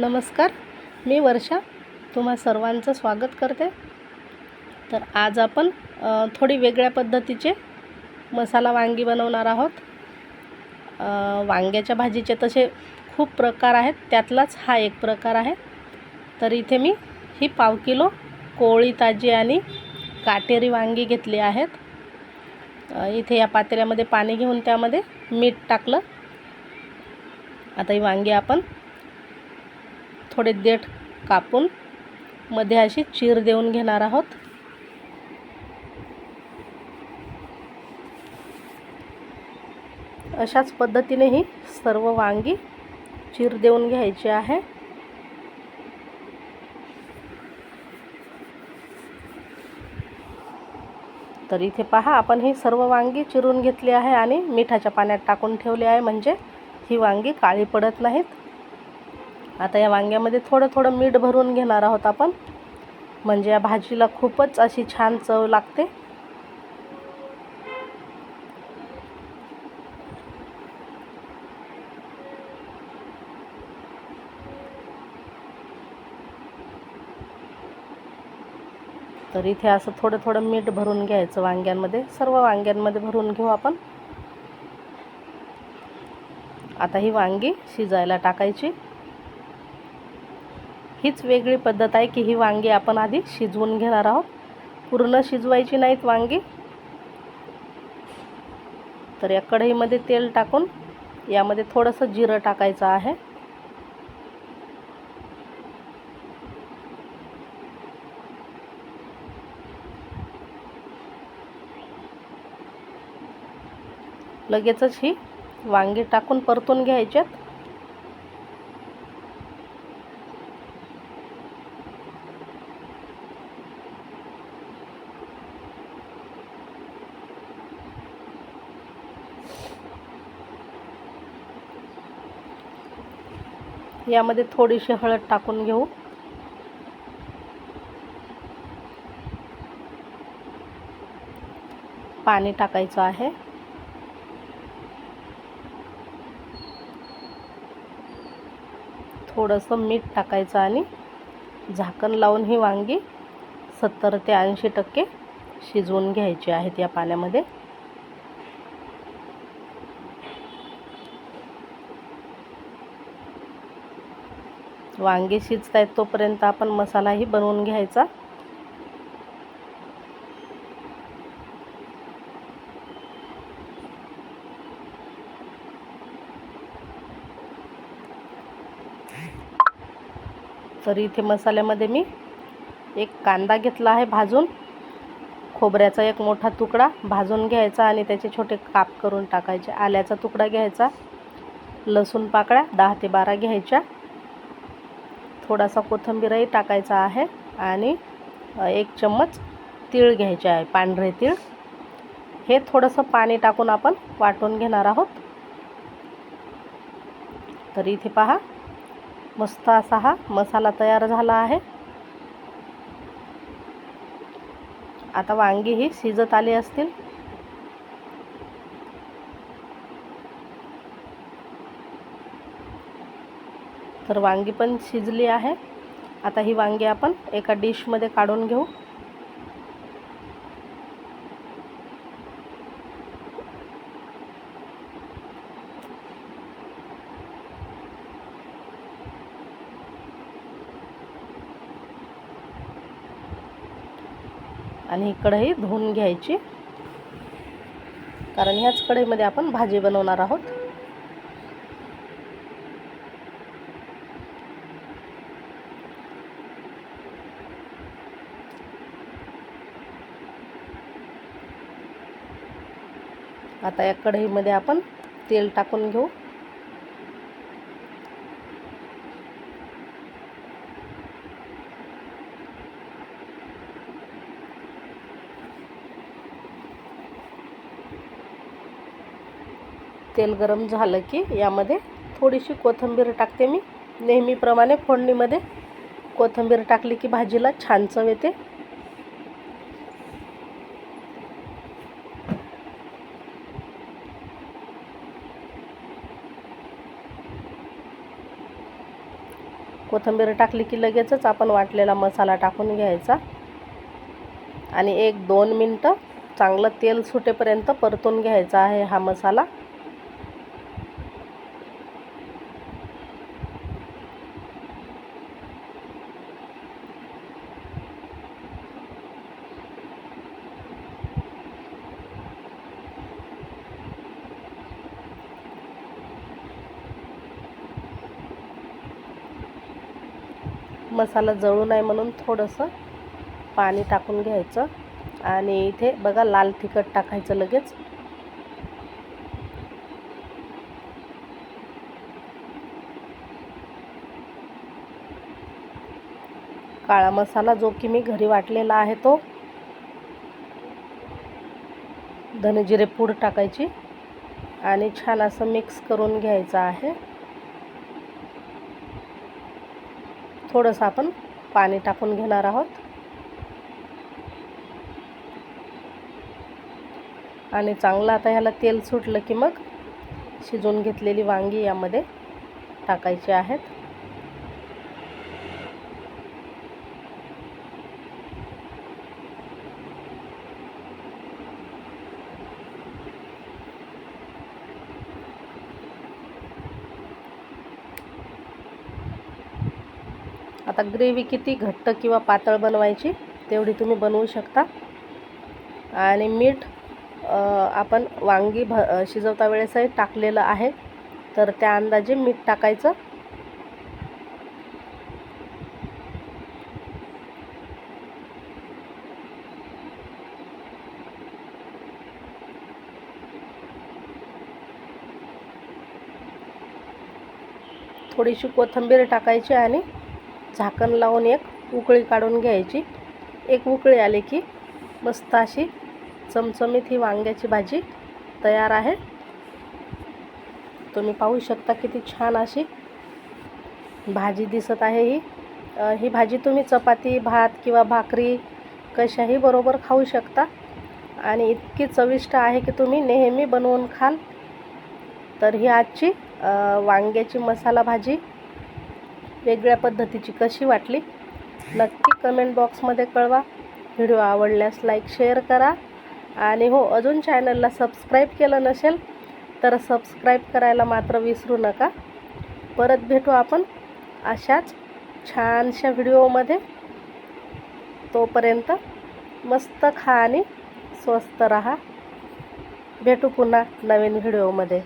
नमस्कार मी वर्षा. तुम्हा सर्वांचं स्वागत करते. तर आज आपण थोडी वेगळ्या पद्धतीचे मसाला वांगी बनवणार आहोत. वांग्याच्या भाजीचे तसे खूप प्रकार आहेत त्यातलाच हा एक प्रकार आहे. तर इथे मी ही पाव किलो कोळी ताजी आणि काटेरी वांगी घेतली आहेत. इथे या पातेल्यामध्ये पाणी घेऊन त्यामध्ये मीठ टाकलं. आता ही वांगी आपण थोडे देठ कापून मध्ये अशी चीर देऊन घेणार आहोत. अशाच पद्धतीने ही सर्व वांगी चीर देऊन घ्यायची आहे. तर इथे पहा आपण ही सर्व वांगी चिरून घेतली आहे आणि मिठाच्या पाण्यात टाकून ठेवली आहे. म्हणजे ही वांगी काळी पडत नाहीत. आता या वांग्यामध्ये थोडं थोडं मीठ भरून घेणार आहोत आपण. म्हणजे या भाजीला खूपच अशी छान चव लागते. तर इथे असं थोडं थोडं मीठ भरून घ्यायचं वांग्यांमध्ये. सर्व वांग्यांमध्ये भरून घेऊ आपण. आता ही वांगी शिजायला टाकायची. हीच वेगळी पद्धत आहे की ही वांगी आपण आधी शिजवून घेणार आहोत. पूर्ण शिजवायची नाहीत वांगी. तर या कढईमध्ये तेल टाकून यामध्ये थोडंसं जिरं टाकायचं आहे. लगेचच ही वांगी टाकून परतून घ्यायच्यात यामध्ये थोडीशी हळद टाकून घेऊ. पाणी टाकायचं आहे. थोडंसं मीठ टाकायचं आणि झाकण लावून ही वांगी सत्तर ते ऐंशी टक्के शिजवून घ्यायची आहेत या पाण्यामध्ये. वांगे शिजत आहेत तोपर्यंत आपण मसालाही बनवून घ्यायचा. तर इथे मसाल्यामध्ये मी एक कांदा घेतला आहे भाजून. खोबऱ्याचा एक मोठा तुकडा भाजून घ्यायचा आणि त्याचे छोटे काप करून टाकायचे. आल्याचा तुकडा घ्यायचा. लसूण पाकळ्या दहा ते बारा घ्यायच्या. थोडासा कोथिंबीरही टाकायचा आहे आणि एक चम्मच तीळ घ्यायचे आहे पांढरे तीळ. हे थोडंसं पाणी टाकून आपण वाटून घेणार आहोत. तर इथे पहा मस्त असा हा मसाला तयार झाला आहे. आता वांगी ही शिजत आली असतील. तर वांगी पण शिजली आहे. आता ही वांगी आपण एका डिशमध्ये काढून घेऊ. आणि ही कढई धुवून घ्यायची. कारण ह्याच कढईमध्ये आपण भाजी बनवणार आहोत. आता या कढईमध्ये आपण तेल टाकून घेऊ. तेल गरम झालं की यामध्ये थोडीशी कोथिंबीर टाकते मी. नेहमीप्रमाणे फोडणीमध्ये कोथिंबीर टाकली की भाजीला छान चव येते. कोथिंबीर टाकली की लगेचच आपण वाटलेला मसाला टाकून घ्यायचा. आणि एक दोन मिनटं चांगलं तेल सुटेपर्यंत परतून घ्यायचा आहे हा मसाला. मसाला जळू नये म्हणून थोडंसं पाणी टाकून घ्यायचं. आणि इथे बघा लाल तिखट टाकायचं लगेच. काळा मसाला जो की मी घरी वाटलेला आहे तो. धनेजिरे पूड टाकायची. आणि छान असं मिक्स करून घ्यायचं आहे. थोडंसं आपण पाणी टाकून घेणार आहोत. आणि चांगलं आता ह्याला तेल सुटलं की मग शिजवून घेतलेली वांगी यामध्ये टाकायची आहेत. आता ग्रेव्ही किती घट्ट किंवा पातळ बनवायची तेवढी तुम्ही बनवू शकता. आणि मीठ आपण वांगी भ शिजवता वेळेसही टाकलेलं आहे. तर त्या अंदाजे मीठ टाकायचं. थोडीशी कोथिंबीर टाकायची आणि झाकण लावून एक उकळी काढून घ्यायची. एक उकळी आली की मस्त अशी चमचमीत ही वांग्याची भाजी तयार आहे. तुम्ही पाहू शकता किती छान अशी भाजी दिसत आहे ही. ही भाजी तुम्ही चपाती भात किंवा भाकरी कशाही बरोबर खाऊ शकता. आणि इतकी चविष्ट आहे की तुम्ही नेहमी बनवून खाल. तर ही आजची वांग्याची मसाला भाजी वेगळ्या पद्धतीची कशी वाटली? नक्की कमेंट बॉक्समध्ये कळवा. व्हिडिओ आवडल्यास लाईक शेअर करा. आणि हो अजून चॅनलला सबस्क्राईब केलं नसेल तर सबस्क्राईब करायला मात्र विसरू नका. परत भेटू आपण अशाच छानशा व्हिडिओमध्ये तोपर्यंत मस्त खा आणि स्वस्त रहा. भेटू पुन्हा नवीन व्हिडिओमध्ये